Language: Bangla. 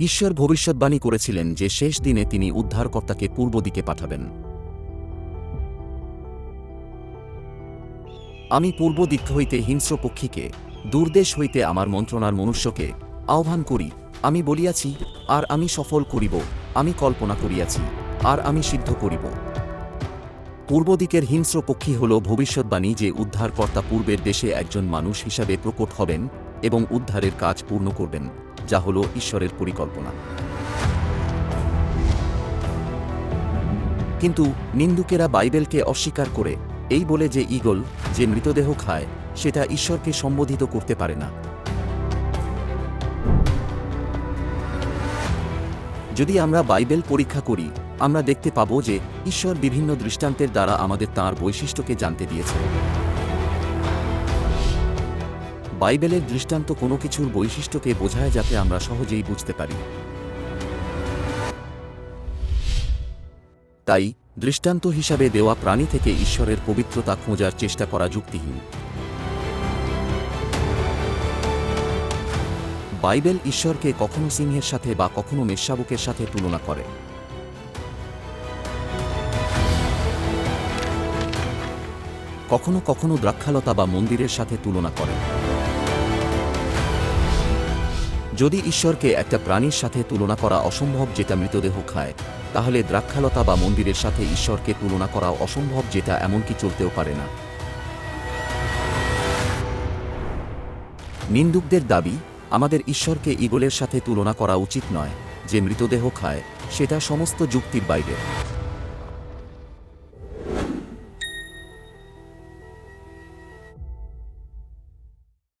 ঈশ্বর ভবিষ্যৎবাণী করেছিলেন যে শেষ দিনে তিনি উদ্ধারকর্তাকে পূর্ব দিকে পাঠাবেন। আমি পূর্ব দিক হইতে হিংস্র পক্ষীকে দূরদেশ হইতে আমার মন্ত্রণার মনুষ্যকে আহ্বান করি। আমি বলিয়াছি, আর আমি সফল করিব, আমি কল্পনা করিয়াছি, আর আমি সিদ্ধ করিব। পূর্ব দিকের হিংস্র পক্ষী হল ভবিষ্যৎবাণী যে উদ্ধারকর্তা পূর্বের দেশে একজন মানুষ হিসাবে প্রকট হবেন এবং উদ্ধারের কাজ পূর্ণ করবেন। যা হল ঈশ্বরের পরিকল্পনা। কিন্তু নিন্দুকেরা বাইবেলকে অস্বীকার করে এই বলে যে ঈগল যে মৃতদেহ খায়, সেটা ঈশ্বরকে সম্বোধিত করতে পারে না। যদি আমরা বাইবেল পরীক্ষা করি, আমরা দেখতে পাব যে ঈশ্বর বিভিন্ন দৃষ্টান্তের দ্বারা আমাদের তাঁর বৈশিষ্ট্যকে জানতে দিয়েছে। বাইবেলের দৃষ্টান্ত কোনো কিছুর বৈশিষ্ট্যকে বোঝায় যাতে আমরা সহজেই বুঝতে পারি। তাই, দৃষ্টান্ত হিসাবে দেওয়া প্রাণী থেকে ঈশ্বরের পবিত্রতা খোঁজার চেষ্টা করা যুক্তিহীন। বাইবেল ঈশ্বরকে কখনো সিংহের সাথে বা কখনো মেষশাবকের সাথে তুলনা করে। কখনো কখনো দ্রাক্ষালতা বা মন্দিরের সাথে তুলনা করে। যদি ঈশ্বরকে একটা প্রাণীর সাথে তুলনা করা অসম্ভব যেটা মৃতদেহ খায়, তাহলে দ্রাক্ষালতা বা মন্দিরের সাথে ঈশ্বরকে তুলনা করা অসম্ভব যেটা এমনকি চলতেও পারে না। নিন্দুকদের দাবি, আমাদের ঈশ্বরকে ইগলের সাথে তুলনা করা উচিত নয়, যে মৃতদেহ খায়, সেটা সমস্ত যুক্তির বাইরে।